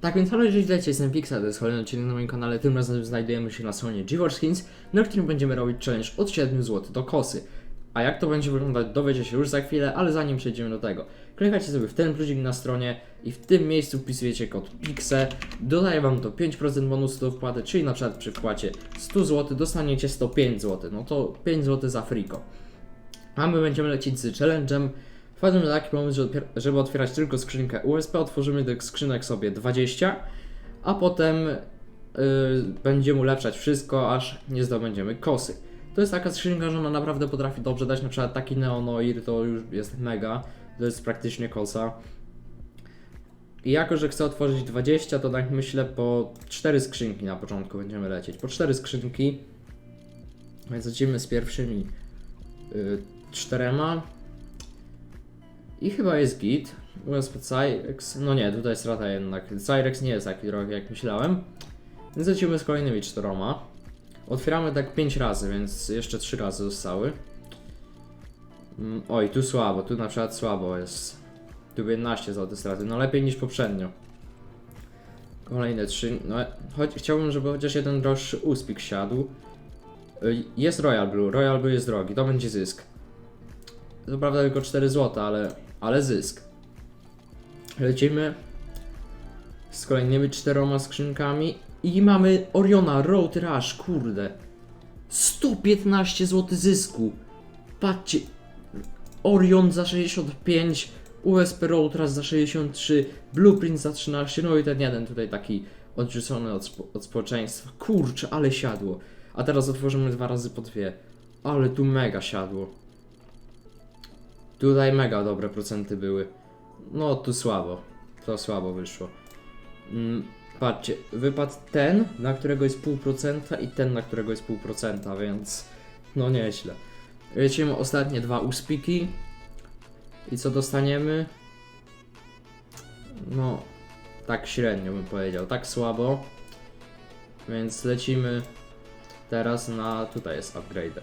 Tak więc halo, jeżeli witajcie, jestem Pixa, to jest kolejny odcinek na moim kanale, tym razem znajdujemy się na stronie GeForce Skins, na którym będziemy robić challenge od 7 zł do kosy. A jak to będzie wyglądać dowiecie się już za chwilę, ale zanim przejdziemy do tego, klikacie sobie w ten plusik na stronie i w tym miejscu wpisujecie kod PIXE, dodaje wam to 5% bonusu do wpłaty, czyli na przykład przy wpłacie 100 zł dostaniecie 105 zł, no to 5 zł za friko. A my będziemy lecieć z challenge'em. Wpadłem na taki pomysł, żeby otwierać tylko skrzynkę USB, otworzymy tych skrzynek sobie 20, a potem yy, będziemy ulepszać wszystko, aż nie zdobędziemy kosy. To jest taka skrzynka, że ona naprawdę potrafi dobrze dać, na przykład taki neonoir to już jest mega, to jest praktycznie kosa. I jako, że chcę otworzyć 20, to tak myślę po 4 skrzynki na początku będziemy lecieć. Po 4 skrzynki, więc lecimy z pierwszymi y, czterema. I chyba jest git. USB Cyrex. No nie, tutaj strata jednak. Cyrex nie jest taki drogi jak myślałem. Więc lecimy z kolejnymi czteroma. Otwieramy tak 5 razy, więc jeszcze 3 razy zostały. Mm, Oj, tu słabo, tu na przykład słabo jest. Tu 11 zł straty, no lepiej niż poprzednio. Kolejne 3. No, choć, chciałbym, żeby chociaż jeden droższy uspik siadł. Y, Jest Royal Blue, Royal Blue jest drogi, to będzie zysk. To prawda tylko 4 zł, ale, ale zysk. Lecimy z kolejnymi czteroma skrzynkami i mamy Oriona Road Rush, kurde. 115 zł zysku. Patrzcie. Orion za 65, USP Road Rush za 63, Blueprint za 13, no i ten jeden tutaj taki odrzucony od, spo, od społeczeństwa. Kurczę, ale siadło. A teraz otworzymy dwa razy po dwie. Ale tu mega siadło. Tutaj mega dobre procenty były. No tu słabo. To słabo wyszło. Mm, patrzcie, wypadł ten, na którego jest pół procenta i ten, na którego jest pół procenta, więc no nieźle. Lecimy ostatnie dwa uspiki. I co dostaniemy? No, tak średnio bym powiedział, tak słabo. Więc lecimy teraz na. Tutaj jest upgrader.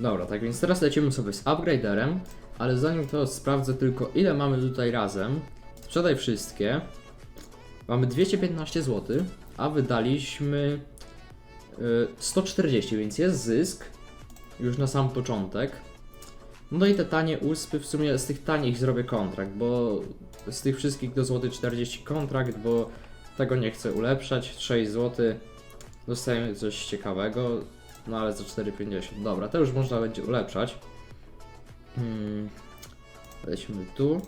Dobra, tak więc teraz lecimy sobie z upgraderem, ale zanim to sprawdzę tylko ile mamy tutaj razem. Sprzedaj wszystkie. Mamy 215 zł, a wydaliśmy y, 140, więc jest zysk już na sam początek. No i te tanie uspy, w sumie z tych tanich zrobię kontrakt, bo z tych wszystkich do złoty 40 kontrakt, bo tego nie chcę ulepszać. 6 zł dostajemy coś ciekawego, no ale za 4,50. Dobra, to już można będzie ulepszać. Hmm. Lecimy tu.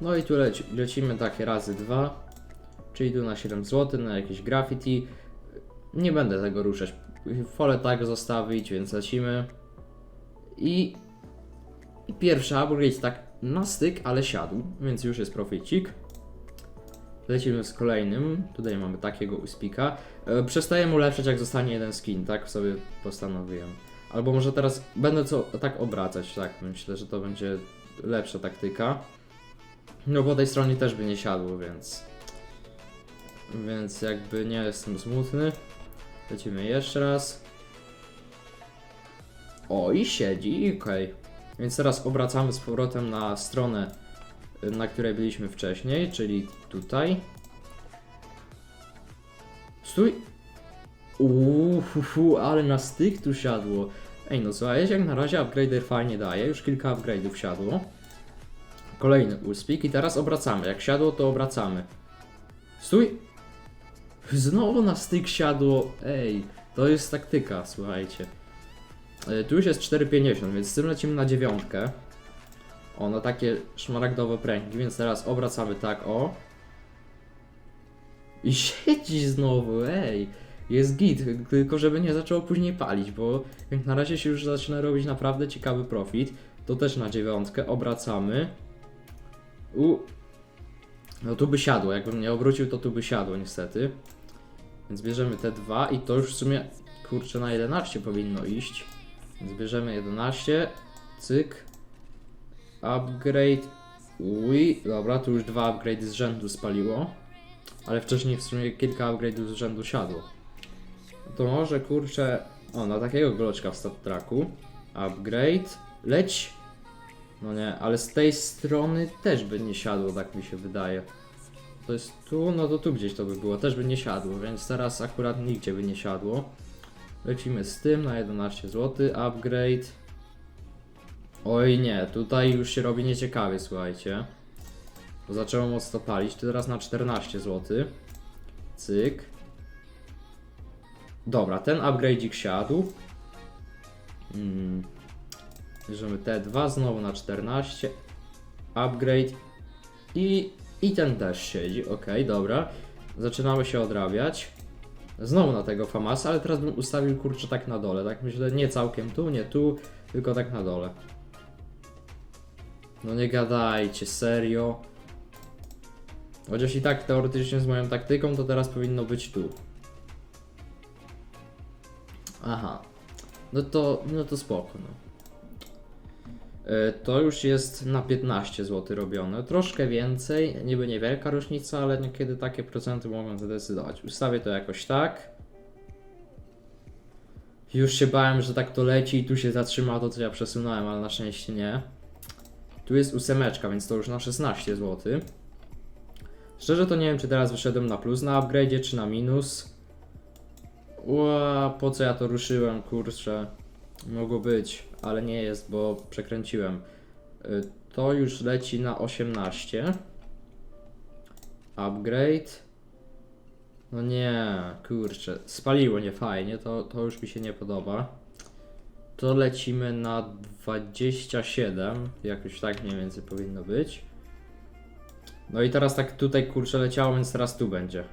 No i tu leci, lecimy takie razy dwa. Czyli tu na 7 zł, na jakieś graffiti. Nie będę tego ruszać. Wolę tak zostawić, więc lecimy. I, i pierwszy upgrade tak na styk, ale siadł, więc już jest proficik. Lecimy z kolejnym. Tutaj mamy takiego uspika. E, przestajemy ulepszać, jak zostanie jeden skin, tak sobie postanowiłem. Albo może teraz będę co tak obracać, tak myślę, że to będzie lepsza taktyka. No po tej stronie też by nie siadło, więc. Więc jakby nie jestem smutny. Lecimy jeszcze raz. O, i siedzi, okej. Więc teraz obracamy z powrotem na stronę, na której byliśmy wcześniej, czyli tutaj. Stój! Uuu, ale na styk tu siadło. Ej, no słuchajcie, jak na razie upgrader fajnie daje, już kilka upgrade'ów siadło. Kolejny uspik i teraz obracamy. Jak siadło, to obracamy. Stój! Znowu na styk siadło. Ej, to jest taktyka, słuchajcie. E, Tu już jest 4,50, więc z tym lecimy na dziewiątkę. O, na takie szmaragdowe pręgi, więc teraz obracamy tak, o. I siedzi znowu, ej. Jest git, tylko żeby nie zaczęło później palić, bo jak na razie się już zaczyna robić naprawdę ciekawy profit. To też na dziewiątkę, obracamy. U. No tu by siadło, jakbym nie obrócił, to tu by siadło niestety. Więc bierzemy te dwa i to już w sumie, kurczę, na 11 powinno iść. Więc bierzemy 11, cyk, upgrade, ui, dobra, tu już dwa upgrade z rzędu spaliło, ale wcześniej w sumie kilka upgrade'ów z rzędu siadło. To może, kurczę, o, na takiego gloczka w stat tracku, upgrade, leć, no nie, ale z tej strony też by nie siadło, tak mi się wydaje. to jest tu, no to tu gdzieś to by było, też by nie siadło, więc teraz akurat nigdzie by nie siadło. Lecimy z tym na 11 zł, upgrade. Oj nie, tutaj już się robi nieciekawie, słuchajcie. Bo zaczęło mocno palić, to teraz na 14 zł. Cyk. Dobra, ten upgrade'ik siadł. Mm. Bierzemy te dwa znowu na 14. Upgrade. I, I ten też siedzi, ok, dobra. Zaczynamy się odrabiać. Znowu na tego Famasa, ale teraz bym ustawił kurczę tak na dole. Tak myślę, nie całkiem tu, nie tu, tylko tak na dole. No nie gadajcie, serio. Chociaż i tak teoretycznie z moją taktyką to teraz powinno być tu. Aha. No to, no to spoko, no. E, To już jest na 15 zł robione. Troszkę więcej, niby niewielka różnica, ale niekiedy takie procenty mogą zadecydować. Ustawię to jakoś tak. Już się bałem, że tak to leci i tu się zatrzyma to, co ja przesunąłem, ale na szczęście nie. Tu jest ósemeczka, więc to już na 16 zł. Szczerze to nie wiem, czy teraz wyszedłem na plus na upgrade, czy na minus. Ła, po co ja to ruszyłem, kurczę. Mogło być, ale nie jest, bo przekręciłem. Y, To już leci na 18. Upgrade. No nie, kurczę. Spaliło nie fajnie, to, to już mi się nie podoba. To lecimy na 27. Jakoś tak mniej więcej powinno być. No i teraz tak tutaj kurczę leciało, więc teraz tu będzie.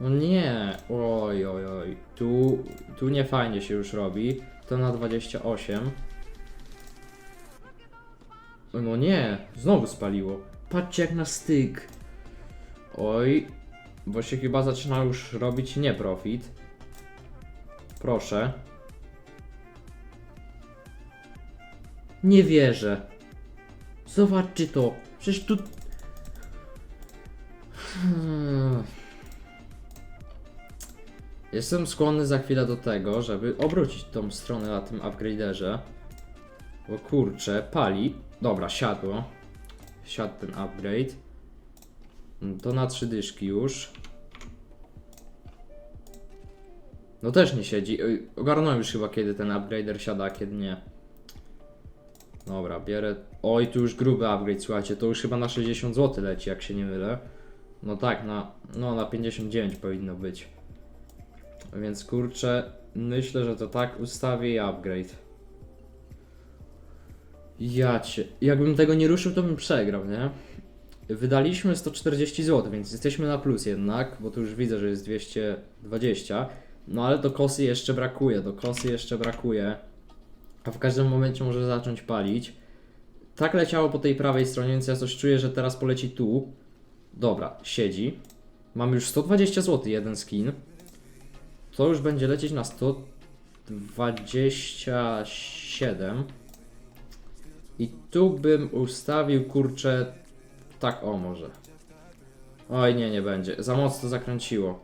No nie, oj, oj, oj. Tu, tu nie fajnie się już robi. To na 28. O, No nie, znowu spaliło. Patrzcie jak na styk. Oj, bo się chyba zaczyna już robić nie profit. Proszę. Nie wierzę. Zobaczcie to. Przecież tu. Hmm. Jestem skłonny za chwilę do tego, żeby obrócić tą stronę na tym upgraderze. Bo kurczę, pali. Dobra, siadło. Siadł ten upgrade. Mm, To na trzy dyszki już. No też nie siedzi. Ogarnąłem już chyba kiedy ten upgrader siada, a kiedy nie. Dobra, bierę. Oj, tu już gruby upgrade, słuchajcie, to już chyba na 60 zł leci, jak się nie mylę. No tak, na, no, na 59 powinno być. Więc kurczę, myślę, że to tak ustawię i upgrade. Ja cię. Jakbym tego nie ruszył, to bym przegrał, nie? Wydaliśmy 140 zł, więc jesteśmy na plus jednak, bo tu już widzę, że jest 220. No ale do kosy jeszcze brakuje, do kosy jeszcze brakuje. A w każdym momencie może zacząć palić. Tak leciało po tej prawej stronie, więc ja coś czuję, że teraz poleci tu. Dobra, siedzi. Mamy już 120 zł jeden skin. To już będzie lecieć na 127. I tu bym ustawił kurczę tak o może. Oj nie, nie będzie. Za mocno zakręciło.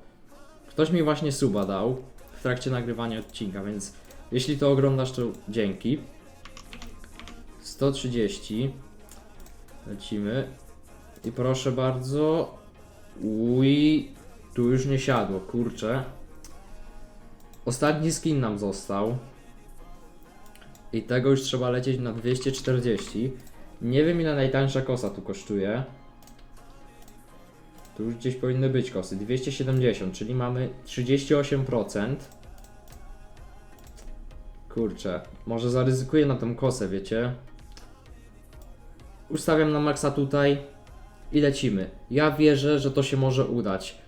Ktoś mi właśnie suba dał w trakcie nagrywania odcinka, więc jeśli to oglądasz, to dzięki. 130. Lecimy. I proszę bardzo. Uj, tu już nie siadło, kurczę. Ostatni skin nam został. I tego już trzeba lecieć na 240. Nie wiem ile najtańsza kosa tu kosztuje. Tu już gdzieś powinny być kosy. 270, czyli mamy 38%. Kurczę, może zaryzykuję na tą kosę, wiecie? Ustawiam na maksa tutaj i lecimy. Ja wierzę, że to się może udać.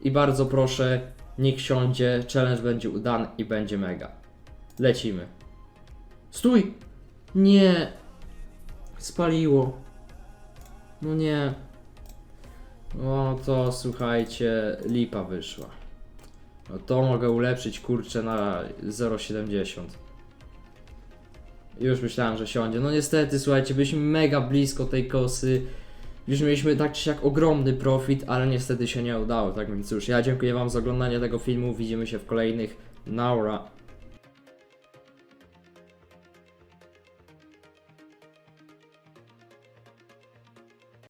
I bardzo proszę, niech siądzie, challenge będzie udany i będzie mega. Lecimy. Stój! Nie! Spaliło. No nie. No to słuchajcie, lipa wyszła. No to mogę ulepszyć kurczę na 0,70. Już myślałem, że siądzie. No niestety, słuchajcie, byliśmy mega blisko tej kosy. Już mieliśmy tak czy siak ogromny profit, ale niestety się nie udało. Tak więc cóż, ja dziękuję Wam za oglądanie tego filmu. Widzimy się w kolejnych. Naura.